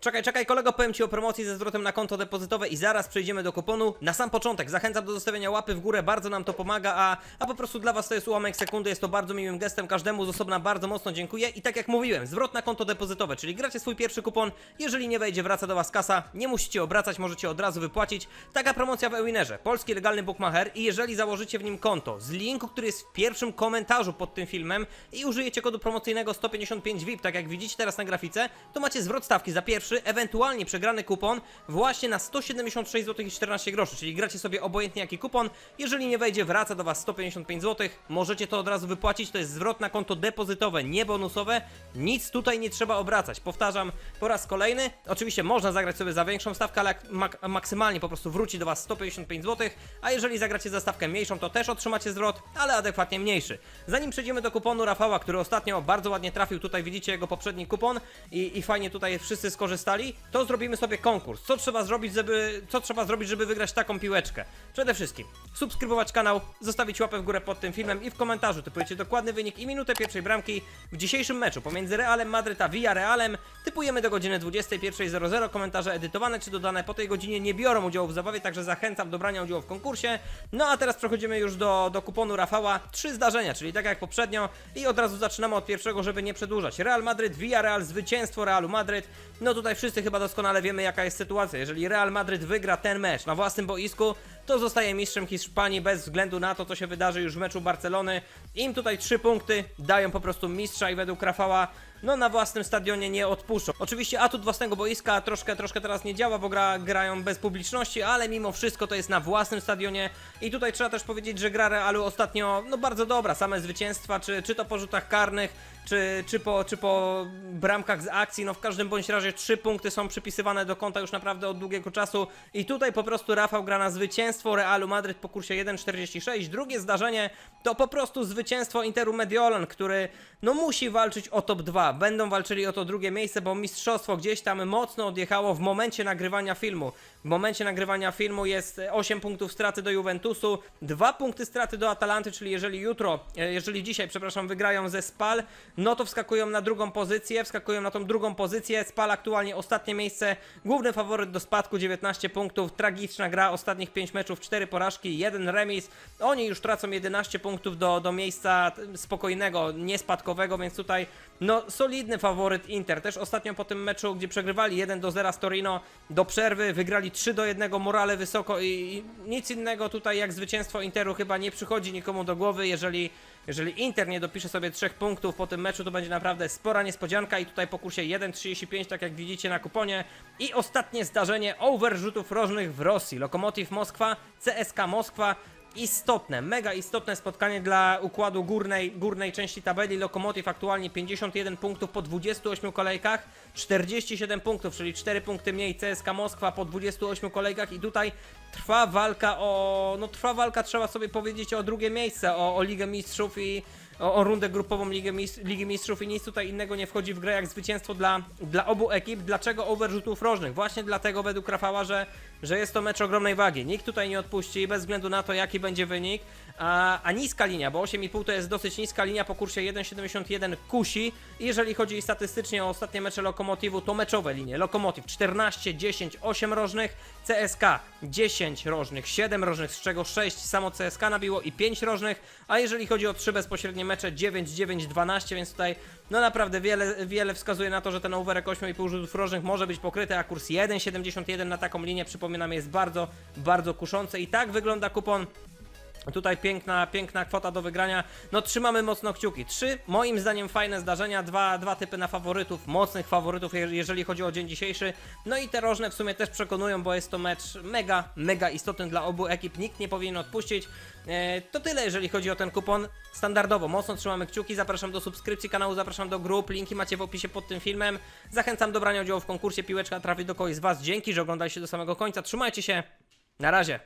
Czekaj, czekaj, kolego, powiem Ci o promocji ze zwrotem na konto depozytowe i zaraz przejdziemy do kuponu. Na sam początek zachęcam do zostawienia łapy w górę, bardzo nam to pomaga, a, a po prostu dla Was to jest ułamek sekundy, jest to bardzo miłym gestem, każdemu z osobna bardzo mocno dziękuję i tak jak mówiłem, zwrot na konto depozytowe, czyli gracie swój pierwszy kupon, jeżeli nie wejdzie, wraca do Was kasa, nie musicie obracać, możecie od razu wypłacić. Taka promocja w Ewinerze, polski legalny bookmacher i jeżeli założycie w nim konto z linku, który jest w pierwszym komentarzu pod tym filmem i użyjecie kodu promocyjnego 155 VIP, tak jak widzicie teraz na grafice, to macie zwrot stawki za pierwszy, ewentualnie przegrany kupon właśnie na 176 zł i 14 groszy, czyli gracie sobie obojętnie jaki kupon, jeżeli nie wejdzie, wraca do Was 155 zł, możecie to od razu wypłacić, to jest zwrot na konto depozytowe, nie bonusowe, nic tutaj nie trzeba obracać, powtarzam po raz kolejny, oczywiście można zagrać sobie za większą stawkę, ale mak maksymalnie po prostu wróci do Was 155 zł, a jeżeli zagracie za stawkę mniejszą, to też otrzymacie zwrot, ale adekwatnie mniejszy. Zanim przejdziemy do kuponu Rafała, który ostatnio bardzo ładnie trafił, tutaj widzicie jego poprzedni kupon. I, i fajnie tutaj wszyscy skorzystali, to zrobimy sobie konkurs. Co trzeba zrobić, żeby, co trzeba zrobić, żeby wygrać taką piłeczkę? Przede wszystkim subskrybować kanał, zostawić łapę w górę pod tym filmem i w komentarzu typujecie dokładny wynik i minutę pierwszej bramki w dzisiejszym meczu pomiędzy Realem Madryt a Villarrealem. Typujemy do godziny 21.00. Komentarze edytowane czy dodane po tej godzinie nie biorą udziału w zabawie, także zachęcam do brania udziału w konkursie. No a teraz przechodzimy już do, do kuponu Rafała. Trzy zdarzenia, czyli tak jak poprzednio i od razu zaczynamy od pierwszego, żeby nie przedłużać. Real Madryt, Villarreal, zwycięstwo Realu Madryt. No tutaj wszyscy chyba doskonale wiemy jaka jest sytuacja. Jeżeli Real Madryt wygra ten mecz na własnym boisku, to zostaje mistrzem Hiszpanii bez względu na to, co się wydarzy już w meczu Barcelony. Im tutaj trzy punkty dają po prostu mistrza i według Rafała no na własnym stadionie nie odpuszczą. Oczywiście atut własnego boiska troszkę, troszkę teraz nie działa, bo gra, grają bez publiczności, ale mimo wszystko to jest na własnym stadionie i tutaj trzeba też powiedzieć, że gra Realu ostatnio no bardzo dobra, same zwycięstwa, czy, czy to po rzutach karnych, czy, czy, po, czy po bramkach z akcji, no w każdym bądź razie trzy punkty są przypisywane do konta już naprawdę od długiego czasu i tutaj po prostu Rafał gra na zwycięstwo Realu Madryt po kursie 1,46. Drugie zdarzenie to po prostu zwycięstwo Interu Mediolan, który no musi walczyć o top 2. Będą walczyli o to drugie miejsce, bo mistrzostwo gdzieś tam mocno odjechało w momencie nagrywania filmu. W momencie nagrywania filmu jest 8 punktów straty do Juventusu, 2 punkty straty do Atalanty, czyli jeżeli jutro, e, jeżeli dzisiaj, przepraszam, wygrają ze Spal, no to wskakują na drugą pozycję, wskakują na tą drugą pozycję. Spal aktualnie ostatnie miejsce, główny faworyt do spadku, 19 punktów, tragiczna gra, ostatnich 5 meczów, 4 porażki, 1 remis. Oni już tracą 11 punktów do, do miejsca spokojnego, niespadkowego, więc tutaj no solidny faworyt Inter. Też ostatnio po tym meczu, gdzie przegrywali 1 do 0 z Torino do przerwy, wygrali 3 do 1, morale wysoko i, i nic innego tutaj jak zwycięstwo Interu chyba nie przychodzi nikomu do głowy, jeżeli jeżeli Inter nie dopisze sobie trzech punktów po tym meczu, to będzie naprawdę spora niespodzianka i tutaj po kursie 1.35, tak jak widzicie na kuponie. I ostatnie zdarzenie over rzutów rożnych w Rosji. Lokomotiv Moskwa, CSK Moskwa. Istotne, mega istotne spotkanie dla układu górnej, górnej części tabeli. Lokomotiv aktualnie 51 punktów po 28 kolejkach, 47 punktów, czyli 4 punkty mniej. CSK Moskwa po 28 kolejkach i tutaj trwa walka o. No trwa walka, trzeba sobie powiedzieć o drugie miejsce, o, o Ligę Mistrzów i o, o rundę grupową Ligę Mis Ligi Mistrzów i nic tutaj innego nie wchodzi w grę jak zwycięstwo dla, dla obu ekip. Dlaczego over rzutów rożnych? Właśnie dlatego według Rafała, że, że jest to mecz ogromnej wagi. Nikt tutaj nie odpuści bez względu na to jaki będzie wynik. A, a niska linia, bo 8,5 to jest dosyć niska linia po kursie 1,71 kusi. Jeżeli chodzi statystycznie o ostatnie mecze Lokomotivu, to meczowe linie. Lokomotiv 14, 10, 8 rożnych, CSK 10 rożnych, 7 rożnych, z czego 6 samo CSK nabiło i 5 rożnych, a jeżeli chodzi o 3 bezpośrednie mecze 9, 9, 12, więc tutaj no naprawdę wiele, wiele wskazuje na to, że ten overek 8,5 rzutów rożnych może być pokryty, a kurs 1,71 na taką linię, przypominam, jest bardzo, bardzo kuszący. I tak wygląda kupon Tutaj piękna, piękna kwota do wygrania. No trzymamy mocno kciuki. Trzy, moim zdaniem fajne zdarzenia, dwa, dwa typy na faworytów, mocnych faworytów, je- jeżeli chodzi o dzień dzisiejszy. No i te rożne w sumie też przekonują, bo jest to mecz mega, mega istotny dla obu ekip. Nikt nie powinien odpuścić. E, to tyle, jeżeli chodzi o ten kupon. Standardowo, mocno trzymamy kciuki. Zapraszam do subskrypcji kanału, zapraszam do grup. Linki macie w opisie pod tym filmem. Zachęcam do brania udziału w konkursie. Piłeczka trafi do kogoś z Was. Dzięki, że oglądaliście do samego końca. Trzymajcie się. Na razie.